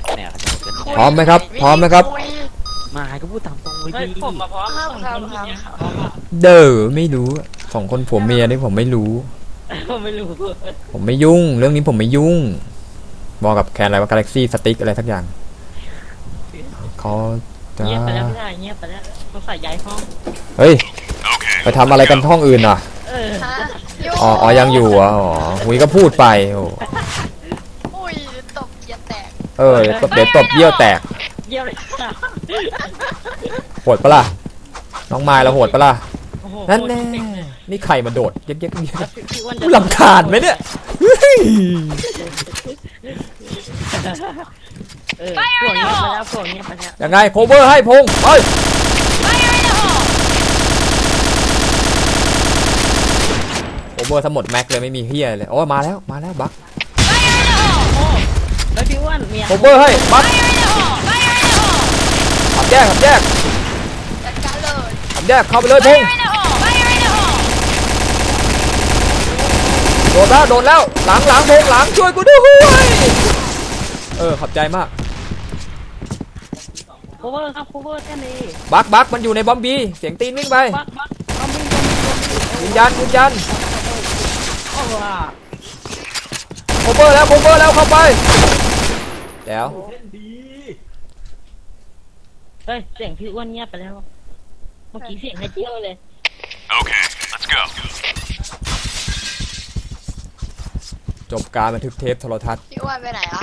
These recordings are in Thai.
สเนี่ยเขาจะเป็นพร้อมไหมครับ พร้อมไหมครับ มาให้ก็พูดตามตรงเลยเฮ้ยดีผมมาพร้อมครับสองครับคนครับเนี่ยครับพร้อมอะเด้อไม่รู้สองคนผัวเมียนี่ผมไม่รู้ ผมไม่รู้ผมไม่ยุ่ง เรื่องนี้ผมไม่ยุ่งบอกกับแคนอะไรว่ากาแล็กซี่สติ๊กอะไรสักอย่างเขาจะเงียบไปแล้วไม่ได้เงียบไปแล้วต้องใส่ย้ายห้อง เฮ้ยไปทำอะไรกันห้องอื่นอะเออฮะอ๋ออ๋อยังอยู่อะอ๋อหุยก็พูดไปโอ้อุ้ยตบเกียร์แตก เออเดี๋ยวตบเดี๋ยวตบเยี่ยวแตกเยี่ยมเลยค่ะโหดปะล่ะน้องไม้เราโหดปะล่ะโอ้โหนั่นแน่นี่ใครมาโดดเย็กๆเย็กพี่อ้วนๆจะกูลำคาญไหมเนี่ยเฮ้ยเออพวกเงียบไปแล้วพวกเงียบไปแล้วยังไงโคเวอร์ให้พงษ์ไปโคเวอร์ทั้งหมดแม็กเลยไม่มีเฮียเลยโอ้ยมาแล้วมาแล้วบัก แล้วพี่อ้วนมีโคเวอร์ให้บักขับแยกขับแยกจัดการเลยขับแยกเข้าไปเลยพงษ์โดดแล้วโดดแล้วหลังหลังพงษ์หลังช่วยกูด้วยเออขอบใจมากโคเวอร์ครับโคเวอร์แค่นี้บักบักมันอยู่ในบอมบีเสียงตีนวิ่งไปบักบักเอามือยืนยันยืนยันโอ้โหโคเวอร์แล้วโคเวอร์แล้วเข้าไป เดี๋ยวเฮ้ยเสียงพี่อ้วนเงียบไปแล้ว เมื่อกี้เสียงให้เจียวเลย Okay, let's go. จบการบันทึกเทปโทรทัศน์ พี่อ้วนไปไหนอะ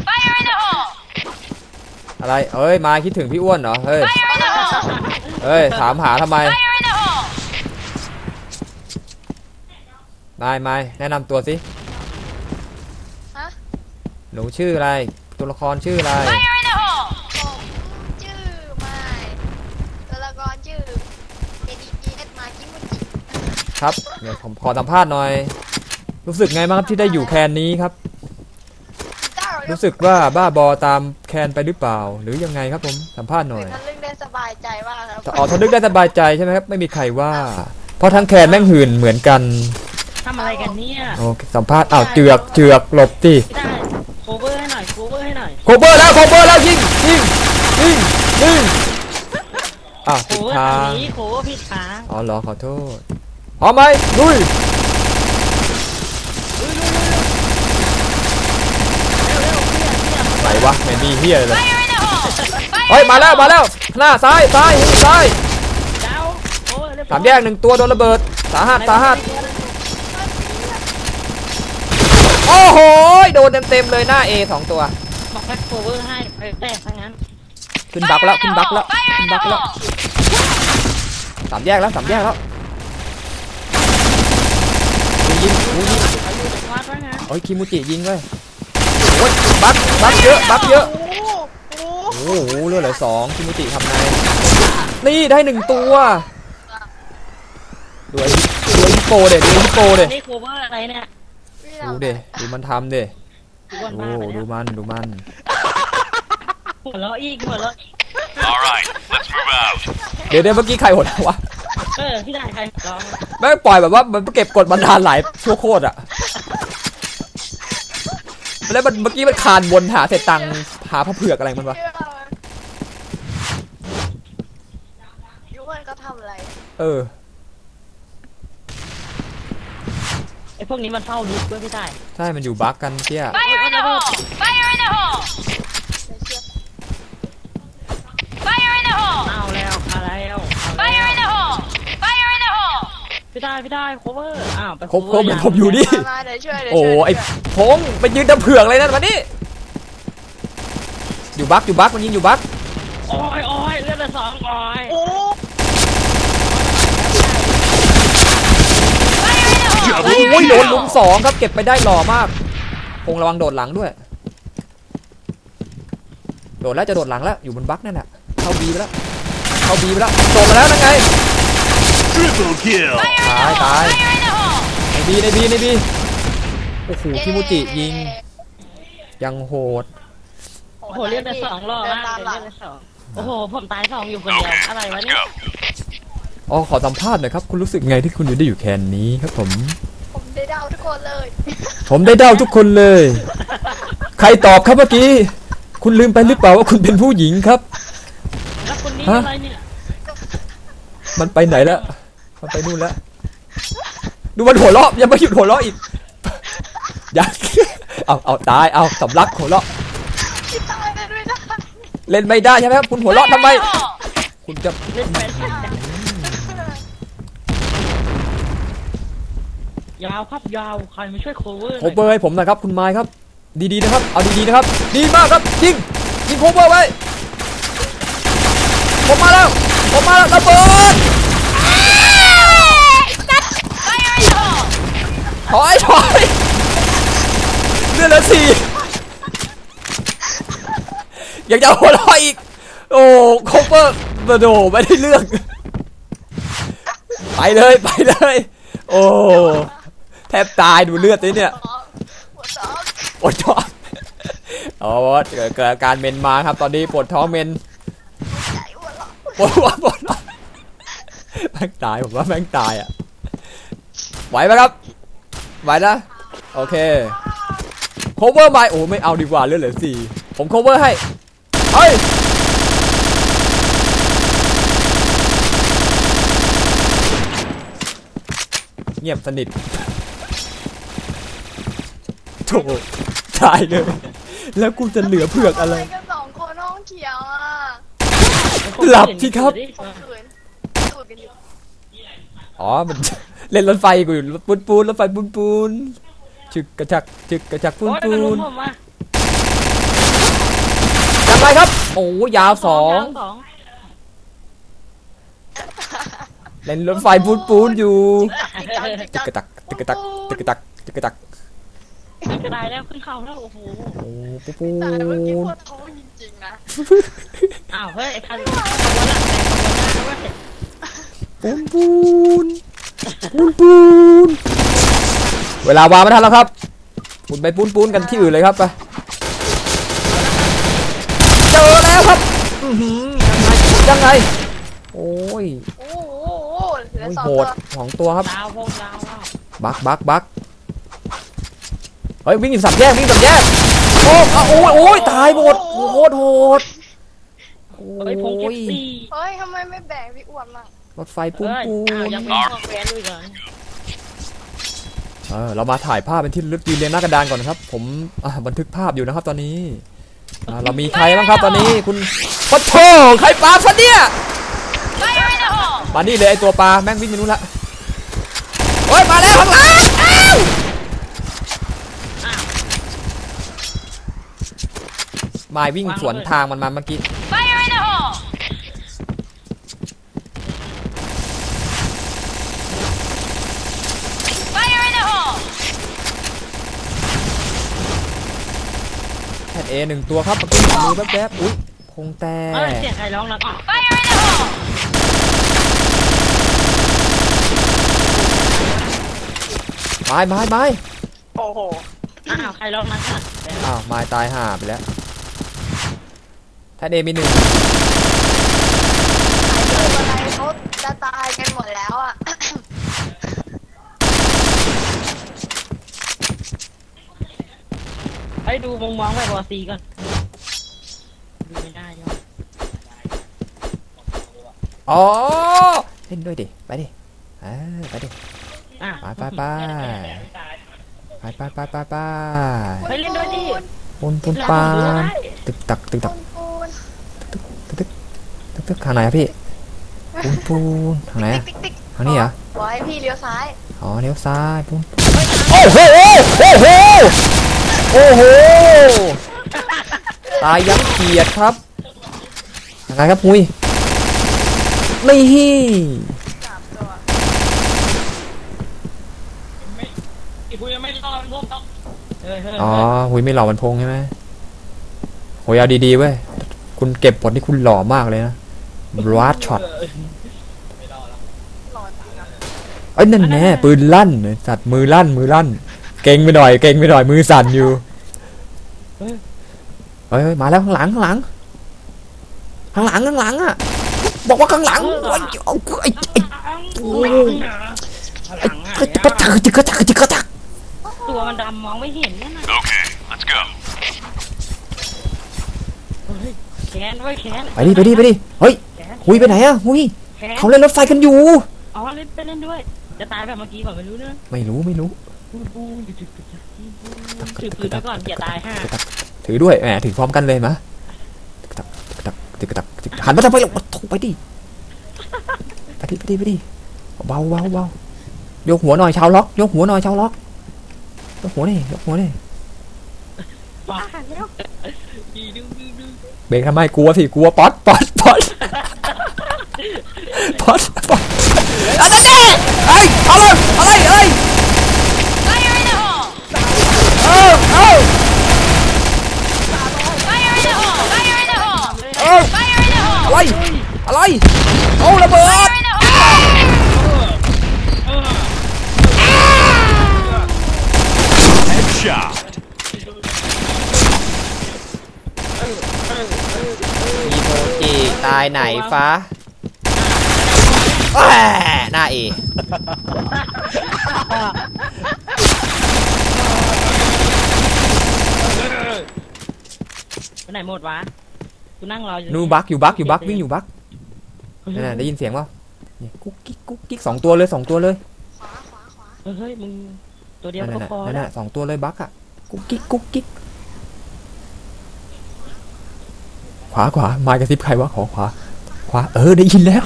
อะไร เอ้ย มาคิดถึงพี่อ้วนเหรอ เฮ้ยเฮ้ย ถามหาทำไมนายไม่แนะนำตัวสิ ฮะ หนูชื่ออะไร ตัวละครชื่ออะไรผมชื่อไม้ตัวละครชื่อ ADGS มาคิมุจิครับเดี๋ยวผมขอสัมภาษณ์หน่อย รู้สึกไงบ้างครับที่ได้อยู่แคนนี้ครับ เจ้ารู้สึกว่าบ้าบอตามแคนไปหรือเปล่า หรือยังไงครับผมสัมภาษณ์หน่อยท่านเรื่องได้สบายใจมากครับแต่ออกทะนึกได้สบายใจใช่ไหมครับไม่มีใครว่า เพราะทั้งแคนแม่งหื่นเหมือนกันทำอะไรกันเนี่ยโอเคสัมภาษณ์อ้าวเจือกเจือกหลบสิไม่ได้ โคเบอร์แล้วโคเบอร์แล้วยิงยิงยิงยิงอ้าวโคผิดเวอร์ทาทางงนี้โคเวอร์ผิดทางอ๋อเหรอขอโทษพร้อมไหมลุยไหนวะไม่มีเฮียเลยเฮ้ยมาแล้วมาแล้วหน้าซ้ายซ้ายซ้ายเจ้าโคเวอร์เรียบร้สาอยมแยกหนึ่งตัวโดนระเบิดสาหัสสาหัสโอ้โหโดนเต็มเต็มๆเลยหน้า A สองตัว บอกให้โคเวอร์ให้ไปแตกทั้งนั้นขึ้นบักแล้วขึ้นบักแล้วขึ้นบักแล้วสามแยกแล้วสามแยกแล้วยิงยิงยิงวัดว่างั้นโอ้ยคิมูจิยิงเลยโอ้ยบักบักเยอะบักเยอะโอ้โหโอ้โหเลือดเหลือสองคิมูจิทำไงนี่ได้หนึ่งตัวดูไอ้ดูไอ้ฮิปโปเด็ดูไอ้ฮิปโปเด็นี่โคเวอร์อะไรเนี่ยพี่ดูทำเด็ดูมันทำเด็พี่ อ้วนโอ้บ้าไปดูแล้วมันดูมัน หัวเราะอีกหัวเราะอีก All right, let's move out. เดี๋ยวเดี๋ยวเมื่อกี้ใครหดวะเออพี่ได้ใครลองแม่งปล่อยแบบว่ามันเก็บกดมานานหลายชั่วโคตรอะแล้วมันเมื่อกี้มันคานบนหาเศษตังค์หาพระเผือกอะไรมันวะพี่อ้วนก็ทำอะไร เออ ไอ้พวกนี้มันเฝ้าลุกด้วยพี่ได้ใช่มันอยู่บักกันเที่ยเฮ้ยเอาระเบิดเอาแล้วเอาแล้วเอาแล้วพี่ได้พี่ได้โคเวอร์อ้าวไป ครบครบเลยผมอยู่นี่ มามาเดี๋ยวช่วยเดี๋ยวโอ้ช่วยไอ้พงษ์ไปยืนตะเผือกเลยนั่นมานี่อยู่บักอยู่บักมันยิงอยู่บักโอ้ยโอ้ยเลือดละสองโอ้ย โอ้ โอ้ ยโดนลุมสองครับเก็บไปได้หล่อมากพงษ์ระวังโดดหลังด้วย โดดแล้วจะโดดหลังแล้วอยู่บนบักนั่นแหละเข้าบีไปแล้วเข้าบีไปแล้วโดดมาแล้วนั่นไง Triple kill. ตายตายในบีในบีในบีโอ้โหคิมูจิยิง ยังโหดโอ้โหเลือดละสองรอบมากเลยเลือดละสองโอ้โหผมตายสองอยู่คนเดียว Okay, อะไรวะ let's เนี่ย go. อ๋อขอสัมภาษณ์หน่อยครับ คุณรู้สึกไงที่คุณอยู่ได้อยู่แคนนี้ครับผมผมได้ เดาทุกคนเลย ผมได้เด้าทุกคนเลย ใครตอบครับเมื่อกี้ คุณลืมไปหรือเปล่าว่าคุณเป็นผู้หญิงครับ แล้วคนนี้ฮะอะไรเนี่ยมันไปไหนแล้ว มันไปนู่นแล้ว ดูมันหัวเราะยังไม่หยุดหัวเราะอีกอยากเอาเอาตาย เอาสำลักหัวเราะที่ตายเลยด้วยนะเล่นไม่ได้ใช่ไหมครับ คุณหัวเราะทำไม คุณจะ เล่นแฟน ยาวครับยาวใครมาช่วยโคเวอร์โคเวอร์ให้ผมหนะครับคุณไม้ครับ ดีๆนะครับ เอาดีๆนะครับ ดีมากครับยิงยิงโคเวอร์ไว้ผมมาแล้วผมมาแล้วระเบิดถอยถอยเลือดลือสี่อยากจะหัวเราะอีก โอ้โคเวอร์โดไม่ได้เรื่อง ไปเลยไปเลย โอ้ แทบตายดูเลือดนี่เนี่ยหัวท้องปวดท้องอ๋อเกิดเกิดอาการเมนมาครับ ตอนนี้ปวดท้องเมนใจหัวเราะปวดหัวปวดท้องแม่งตายผมว่าแม่งตายอะไหวไหมครับไหวนะโอเค cover ไปโอ้ไม่เอาดีกว่าเลือดเหลือสี่ผม cover ให้เฮ้ยเงียบสนิทโถตายเลย แล้วกูจะเหลือเผือกอะไรทำมกันสองคนห้องเขียวอะหลับสิครับขืนสูดกันอยู่อ๋อ มัน เล่นรถไฟกูอยู่ปูนปูนรถไฟปูนปูนชึกกระชักชึกกระชักปูนโอ้ยปูมันลุนมผมมายังไงครับ โอ้ยาวสองยาวสองเล่นรถไฟปูนปูนอยู่ จิกจักจิตึกกจักกระตักตึกกระตักตึกกระตักตึกกระตัก กระไดแล้วขึ้นเขาแล้วโอ้โหโอ้ปูปูตายแล้วเมื่อกี้ปนวดท้องจริงๆนะอ้าวเฮ้ยไอ้คันขบวนหลังแต่ขบวนหน้าแล้วเว้ยปูนปูนปูนปูนเวลาวางไม่ทันแล้วครับคุณไปปูนปูนกันที่อื่นเลยครับไปเจอแล้วครับอื้อหือยังไงยังไงโอ้ยโอ้โหเหลือโอ้ยสองโหตัวดสองตัวครับดาวพงดาวอะบักบักบัก เฮ้ยวิ่งอยู่สับแยกวิ่งสับแยกโอ้เอาโอ้ยโอ้ยตายหมดโอ้โหโหดโหดโอ้เฮ้ยพงเก็บยตีเฮ้ยทำไมไม่แบ่งพี่อ้วนมั่งรถไฟปูนเฮ้ยปูอ้าวนยังไม่พอแฟนด้วยกันเออเรามาถ่ายภาพเป็นที่ระลึกยืนเรียงหน้ากระดานก่อนนะครับ ผมอะบันทึกภาพอยู่นะครับตอนนี้อ่าเรามีใครบ้างครับตอนนี้คุณปะโถใครปลาซะเนี่ยมานี่เลยไอตัวปลาแม่งวิ่งไปนู่นละโอ้ยมาแล้วข้างหลังอ้าว มายวิ่งสวนทางมันมาเมื่อกี้แพทเอหนึ่งตัวครับเมื่อกี้มือแป๊บๆ อุ้ยคงแต่เอ้ยเสียงใครร้องนะอะไม้ไม้ไม้โอ้โหอ้าวใครร้องนะอะอ้าวไม้ตายห่าไปแล้ว แพทเอมีหนึ่งไอ้เจออะไรเขาจะตายกันหมดแล้วอะ ให้ดูมองมองๆไปบอซีก่อนดูไม่ได้ยอดอ๋อเล่นด้วยดิ ไปดิเออไปดิ อะไปไปไปไปไปไปไปไปไปเล่นด้วยดิปูนปูนปานตึกตักตึกตักปูนตึก ตึกทางไหนอะพี่ปูนปูนทางไหนอะทางนี้เหรอบอกให้พี่เลี้ยวซ้ายอ๋อเลี้ยวซ้ายปูนโอ้โหโอ้โหโอ้โหตายยักเกียรตครับยังไงครับมุยนี่สามตัวอีกูยังไม่ฮ้ยเฮ้ยอ๋อหุยไม่หล่อมันพงใช่ไหมโหยเอาดีๆเว้ย คุณเก็บผลที่คุณหล่อมากเลยนะ บลัดช็อตหลอนนะเอ้ยนั่นแน่ปืนลั่นสัตว์มือลั่นมือลั่น เก่งไปหน่อยเก่งไปหน่อยมือสั่นอยู่เฮ้ยเฮ้ยมาแล้วข้างหลังข้างหลังข้างหลังข้างหลังอะบอกว่าข้างหลังโอ้ยเอาไอ้ไอ้โอ้ยหลังอะกระจักกระจักกระจักกระจักตัวมันดำมองไม่เห็นเนี่ยนะ Okay, let's go. แขนไว้แขนไปดิไปดิไปดิเฮ้ยแขน หุยไปไหนอะหุยแขนเขาเล่นรถไฟกันอยู่ อ๋อเล่นไปเล่นด้วย จะตายแบบเมื่อกี้ก่อนไม่รู้เนอะไม่รู้ไม่รู้ปูนปูนจุดจุดจุดจุดถือปืนไว้ก่อนอย่าตายห้าถือด้วยแหมถือพร้อมกันเลยมะตึกตักตึกตักตึกตักหันมาทำไมล่ะโถ่ไปดิไปดิไปดิไปดิเบาเบาเบายกหัวหน่อยชาวล็อกยกหัวหน่อยชาวล็อกยกหัวนี่ยกหัวนี่ว้าแล้วดีดูดูดูเบรกทำไมกลัวสิกลัวป๊อตป๊อต bot. ở đây đi. Ê, ở lên, ở. Fire in the hole. Ờ, ờ. Fire in the hole. Fire in the hole. Ờ. Fire in the hole. Quay. Ở Headshot. Tai nảy phá หนฟ้าแหม่หน้าเอไปไหนหมดวะกูนั่งรออยู่นูบักอยู่บักอยู่บักวิ่งอยู่บักนั่นนะได้ยินเสียงเปล่าเนี่ยกุ๊กกิ๊กกุ๊กกิ๊กสองตัวเลยสองตัวเลยขวาขวาขวาเฮ้ยมึงตัวเดียวนั่นก็น่ะพอนั่นแล้วน่ะสองตัวเลยบักอะกุ๊กกิ๊กกุ๊กกิ๊กขวาขวามากระซิบใครวะขอขวาขวาเออได้ยินแล้ว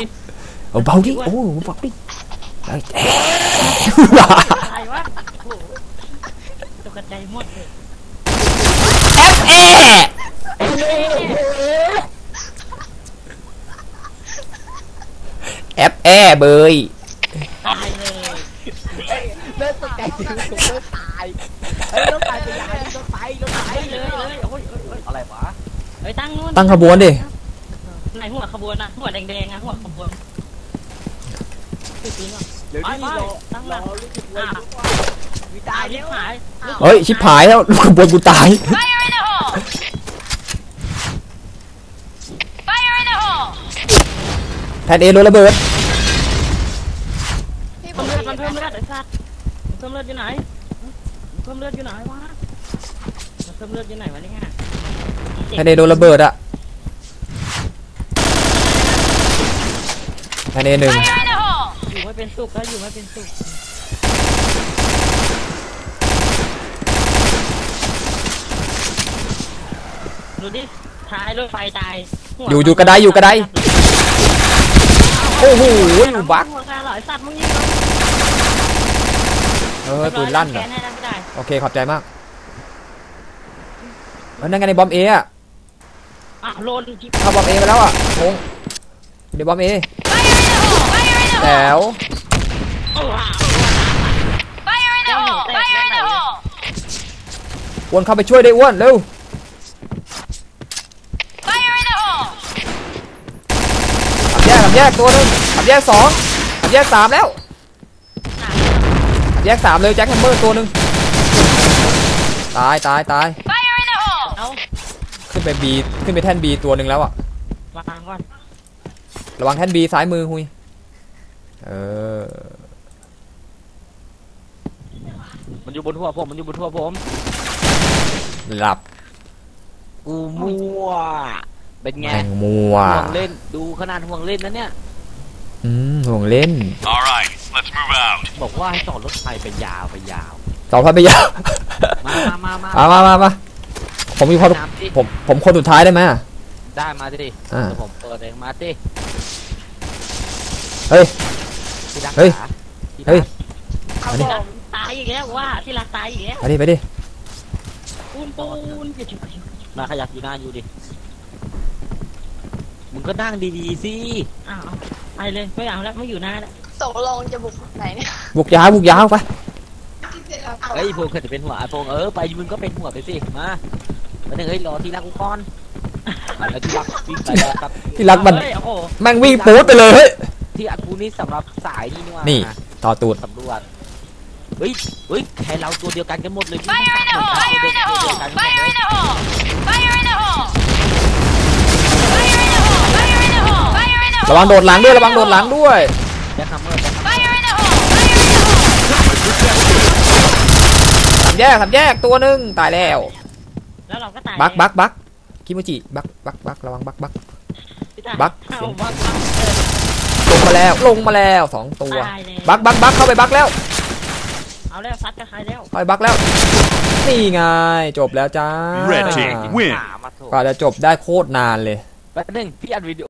เอาเบาดิโอ้เบาดิเอ้ยเอ๊ะอะไรวะโอ้โหตกใจหมดเลยเอ๊ะแอปแอเบยตายเลยเลิกตกใจถึงผมเลิกตายเฮ้ยต้องตายไปยายต้องไปต้องไปไปเลยเลยโอ้ยโอ้ยโอ้ยอะไรวะเฮ้ยตั้งนู่นตั้งขบวนดิไหนหัวขบวนอะหัวแดงๆอะหัวขบวน ติดปืนก่อนเดี๋ยวไปนี่ไปรอตั้งหรลัอกรู้สึกเลยว่าวิตาตายยรีแล้บวหายเฮ้ยชิบหายแล้วขบวนกูตาย Fire in the hole! Fire in the hole! แทนเอโดนระเบิดพี่ผเพิ่มมเลือดมันเพิ่มเลือดไอ้สัตว์มันเพิ่มเลือดอยู่ไหนมันเพิ่มเลือดอยู่ไหนวะมันเพิ่มเลือดอยู่ไหนวะเนี่ยแทนเอโดนระเบิดอะแทนเอหนึ่ง Fire in the hole! อยู่ไม่ เป็นสุขก็อยู่ไม่เป็นสุขดูดิท้ายรถไฟตายหัวอยู่อยู่กระไดอยู่กระได โอ้โหอยู่บักหัวกระหลอยสัตว์มึงยิงเออปืนลั่นแกอะนให้ได้ไม่ได้โอเคขอบใจมากเออนั่นไงในบอมเออะอะโลนจิ๊บเข้าบอมเอไปแล้วอะงงเดี๋ยวบอมเอ Fire in the hole! Fire in the แถ hole! วโอ้โห Fire in the hole! Fire in the hole! อ้วนเข้าไปช่วยได้อ้วนเร็ว Fire in the hole! ขับแยกขับแยกตัวหนึงขับแยกสองขับแยกสามแล้วขับแยกสามเลยแจ็คแฮมเมอร์ตัวหนึงตายตายตาย Fire in the hole! เอาขึ้นไปบีขึ้นไปแท่นบีตัวหนึ่งแล้วอะวางก่อนระวังแท่นบีซ้ายมือหุย เออ มันอยู่บนหัวผม มันอยู่บนหัวผม หลับกูมั่ว เป็นไงแมงมัวห่วงเล่น ดูขนาดห่วงเล่นนะเนี่ย อืมห่วงเล่น All right, let's move out. บอกว่าให้ต่อรถไฟไปยาวไปยาวต่อพันไปยาวมามามามามามามามาผมมีพอน้ำดิผมผมคนสุดท้ายได้ไหมอะได้มาดิอ่า เดี๋ยวผมเปิดเองมาดิเฮ้ย ที่รักเฮ้ย ขาที่รักเฮ้ย เอาอันนี้ บอกตายอีกแล้วว่าที่รักตายอีกแล้วไปดิไปดิปูนปูนอย่าชุบมาขยับอยู่หน้าอยู่ดิ มึงก็นั่งดีๆสิ อ้าวไปเลยไม่เอาแล้วไม่อยู่หน้าแล้วตกลงจะบุกไหนเนี่ยบุกยาวบุกยาวไปเฮ้ยพวกเคยจะเป็นหัวไอ้พวกเออไปมึงก็เป็นหัวไปสิ มามาหนึ่งเฮ้ยรอที่รักกูก่อนมาแล้วที่รักวิ่งไปแล้วครับที่รักมันเฮ้ยโอ้โหแม่งวิ่งปูดไปเลยเฮ้ยที่อัดกู นี่สำหรับสายนี่นี่ว่านี่ ต่อตูด สำรวจเฮ้ยเฮ้ยแค่เราตัวเดียวกันกันหมดเลย Fire in the hole! Fire in the hole! Fire in the hole! Fire in the hole! Fire in the hole! Fire in the hole! Fire in the hole! ระวังโดดหลังด้วย ระวังโดดหลังด้วยแจ็คฮัมเมอร์แจ็คฮัมเมอร์ Fire in the hole! Fire in the hole! สามแยกสามแยกตัวหนึ่งตายแล้ว แล้วเราก็ตายบักบักบักคิโมจิ บักบักบักระวังบักบักพี่ตาบักเอาบักบักเออ ลงมาแล้วลงมาแล้วสองตัว ตายแล้ว บักบักบักเข้าไปบักแล้วเอาแล้วซัดกับใครแล้วเข้าไปบักแล้ว นี่ไง จบแล้วจ้า Red team win. หามาโถกว่าจะจบได้โคตรนานเลย แป๊บนึงพี่อัดวิดีโอ